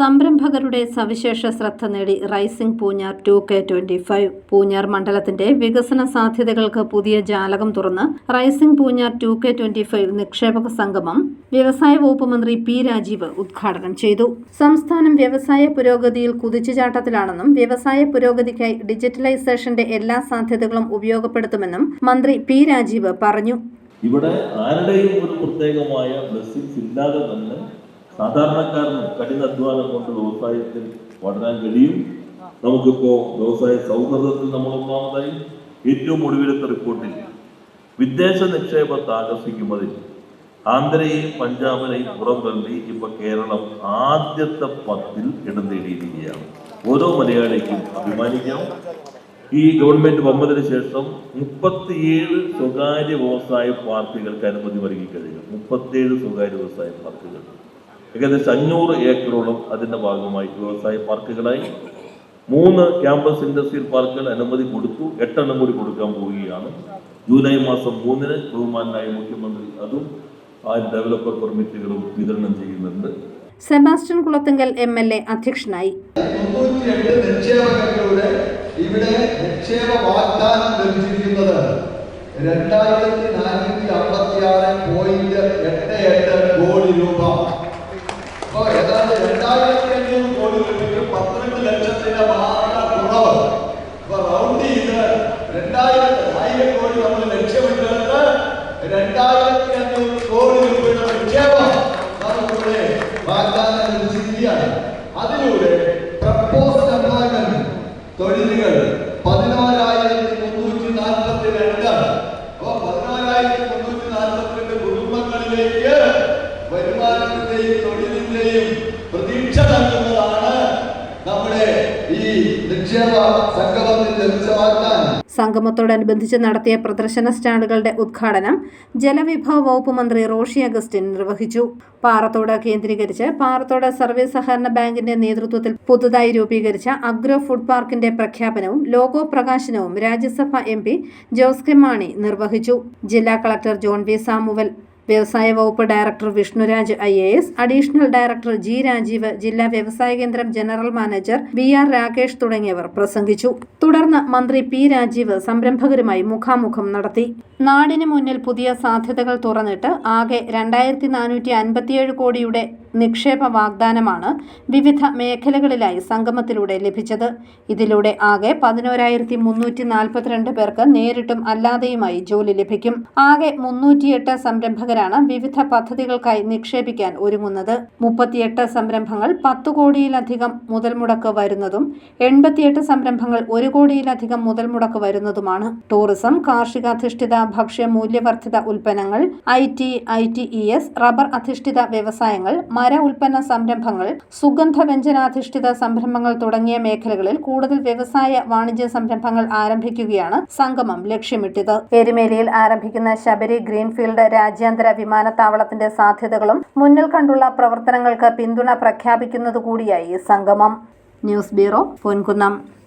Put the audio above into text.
സംരംഭകരുടെ സവിശേഷ ശ്രദ്ധ നേടി rising Poonjar two K twenty five Poonjar മണ്ഡലത്തിന്റെ വികസന സാധ്യതകൾക്ക് പുതിയ ജാലകം തുറന്ന് rising Poonjar two K twenty five നിക്ഷേപക സംഗമം വ്യവസായ വകുപ്പ് മന്ത്രി പി രാജീവ് ഉദ്ഘാടനം ചെയ്തു. സംസ്ഥാനം വ്യവസായ പുരോഗതിയിൽ കുതിച്ചുചാട്ടത്തിലാണെന്നും വ്യവസായ പുരോഗതിക്കായി ഡിജിറ്റലൈസേഷന്റെ എല്ലാ സാധ്യതകളും ഉപയോഗപ്പെടുത്തുമെന്നും മന്ത്രി പി രാജീവ് പറഞ്ഞു. ഇവിടെ ആരുടെയും ഒരു പ്രത്യേകമായ ബ്ലെസ്സിങ്സ് ഇല്ലാതെ തന്നെ സാധാരണക്കാരനും കഠിനാധ്വാനം കൊണ്ട് വ്യവസായത്തിൽ വളരാൻ കഴിയും. നമുക്കിപ്പോ വ്യവസായ സൗഹൃദത്തിൽ നമ്മൾ ഒന്നാമതായി ഏറ്റവും ഒടുവിലത്തെ റിപ്പോർട്ടിൽ വിദേശ നിക്ഷേപത്തെ ആകർഷിക്കുന്നതിൽ ആന്ധ്രയെയും പഞ്ചാബിനെയും പുറം തള്ളി ഇപ്പൊ കേരളം ആദ്യത്തെ പത്തിൽ ഇടം നേടിയിരിക്കുകയാണ്. ഓരോ മലയാളിക്കും അഭിമാനിക്കാം. ഈ ഗവൺമെന്റ് വന്നതിന് ശേഷം മുപ്പത്തിയേഴ് സ്വകാര്യ വ്യവസായ പാർട്ടികൾക്ക് അനുമതി നൽകി കഴിഞ്ഞു. മുപ്പത്തിയേഴ് സ്വകാര്യ വ്യവസായ പാർക്കുകൾ ഏകദേശം അഞ്ഞൂറ് ഏക്കറോളം അതിന്റെ ഭാഗമായി വ്യവസായ പാർക്കുകളായി മൂന്ന് ക്യാമ്പസ് ഇൻഡസ്ട്രിയൽ പാർക്കുകൾ അനുമതി കൊടുത്തു. എട്ടെണ്ണം കൂടി കൊടുക്കാൻ പോവുകയാണ്. ജൂലൈ മാസം മൂന്നിന് ബഹുമാനായ മുഖ്യമന്ത്രി അതും ആ ഡെവലപ്പർ പെർമിറ്റുകളും വിതരണം ചെയ്യുന്നുണ്ട്. Sebastian Kulathunkal M L A അധ്യക്ഷനായി. ഇവിടെ നിക്ഷേപ വാഗ്ദാനം ലഭിച്ചിരിക്കുന്നത് രണ്ടായിരത്തി നാനൂറ്റി അമ്പത്തി ആറ് പോയിന്റ് എട്ട് എട്ട് കോടി രൂപ അപ്പൊ ഏതാണ്ട് രണ്ടായിരത്തി അഞ്ഞൂറ് കോടി രൂപയ്ക്ക് പന്ത്രണ്ട് ലക്ഷത്തിന്റെ മാത്രം കുറവ് അപ്പൊ റൗണ്ട് ചെയ്ത് രണ്ടായിരത്തി ആയിരം കോടി നമ്മൾ ലക്ഷ്യമിട്ടത് രണ്ടായിരത്തി അഞ്ഞൂറ് കോടി രൂപയുടെ നിക്ഷേപം നമുക്കിവിടെ വാഗ്ദാനം ലഭിച്ചിരിക്കുകയാണ് അതിലൂടെ പ്രപ്പോസ്ഡ് എംപ്ലോയ്മെന്റ് തൊഴിലുകൾ പതിനാലായിരത്തി മുന്നൂറ്റി നാൽപ്പത്തി രണ്ട് അപ്പൊ പതിനാലായിരത്തി മുന്നൂറ്റി നാൽപ്പത്തിരണ്ട് കുടുംബങ്ങളിലേക്ക് വരുമാനത്തിന്റെയും തൊഴിലിന്റെയും പ്രതീക്ഷ നൽകുന്നതാണ് നമ്മുടെ ഈ നിക്ഷേപ ലഭിച്ച വാഗ്ദാനം സംഗമത്തോടനുബന്ധിച്ച് നടത്തിയ പ്രദർശന സ്റ്റാളുകളുടെ ഉദ്ഘാടനം ജലവിഭവ വകുപ്പ് മന്ത്രി റോഷി അഗസ്റ്റിൻ നിർവഹിച്ചു. പാറത്തോട് കേന്ദ്രീകരിച്ച് പാറത്തോട് സർവീസ് സഹകരണ ബാങ്കിന്റെ നേതൃത്വത്തിൽ പുതുതായി രൂപീകരിച്ച അഗ്രോ ഫുഡ് പാർക്കിന്റെ പ്രഖ്യാപനവും ലോഗോ പ്രകാശനവും Rajya Sabha M P Jose K Mani നിർവഹിച്ചു. ജില്ലാ കളക്ടർ ജോൺ വി സാമുവൽ വ്യവസായ വകുപ്പ് director Vishnuraj I A S additional director G Rajeev ജില്ലാ വ്യവസായ കേന്ദ്രം general manager V R Rakesh തുടങ്ങിയവർ പ്രസംഗിച്ചു. തുടർന്ന് മന്ത്രി പി രാജീവ് സംരംഭകരുമായി മുഖാമുഖം നടത്തി. നാടിന് മുന്നിൽ പുതിയ സാധ്യതകൾ തുറന്നിട്ട് ആകെ രണ്ടായിരത്തി നാനൂറ്റി അൻപത്തിയേഴ് കോടിയുടെ നിക്ഷേപ വാഗ്ദാനമാണ് വിവിധ മേഖലകളിലായി സംഗമത്തിലൂടെ ലഭിച്ചത്. ഇതിലൂടെ ആകെ പതിനോരായിരത്തി മുന്നൂറ്റി നാൽപ്പത്തിരണ്ട് പേർക്ക് നേരിട്ടും അല്ലാതെയുമായി ജോലി ലഭിക്കും. ആകെ മുന്നൂറ്റിയെട്ട് സംരംഭകരാണ് വിവിധ പദ്ധതികൾക്കായി നിക്ഷേപിക്കാൻ ഒരുങ്ങുന്നത്. മുപ്പത്തിയെട്ട് സംരംഭങ്ങൾ പത്ത് കോടിയിലധികം മുതൽ മുടക്ക് വരുന്നതും എൺപത്തിയെട്ട് സംരംഭങ്ങൾ ഒരു കോടിയിലധികം മുതൽ മുടക്ക് വരുന്നതുമാണ്. ടൂറിസം കാർഷികാധിഷ്ഠിത ഭക്ഷ്യ മൂല്യവർദ്ധിത ഉൽപ്പന്നങ്ങൾ I T I T E S rubber അധിഷ്ഠിത വ്യവസായങ്ങൾ മര ഉൽപ്പന്ന സംരംഭങ്ങൾ സുഗന്ധവ്യഞ്ജനാധിഷ്ഠിത സംരംഭങ്ങൾ തുടങ്ങിയ മേഖലകളിൽ കൂടുതൽ വ്യവസായ വാണിജ്യ സംരംഭങ്ങൾ ആരംഭിക്കുകയാണ് സംഗമം ലക്ഷ്യമിട്ടത്. എരുമേലിയിൽ ആരംഭിക്കുന്ന ശബരി ഗ്രീൻഫീൽഡ് രാജ്യാന്തര വിമാനത്താവളത്തിന്റെ സാധ്യതകളും മുന്നിൽ കണ്ടുള്ള പ്രവർത്തനങ്ങൾക്ക് പിന്തുണ പ്രഖ്യാപിക്കുന്നതുകൂടിയായി സംഗമം. News bureau Ponkunnam.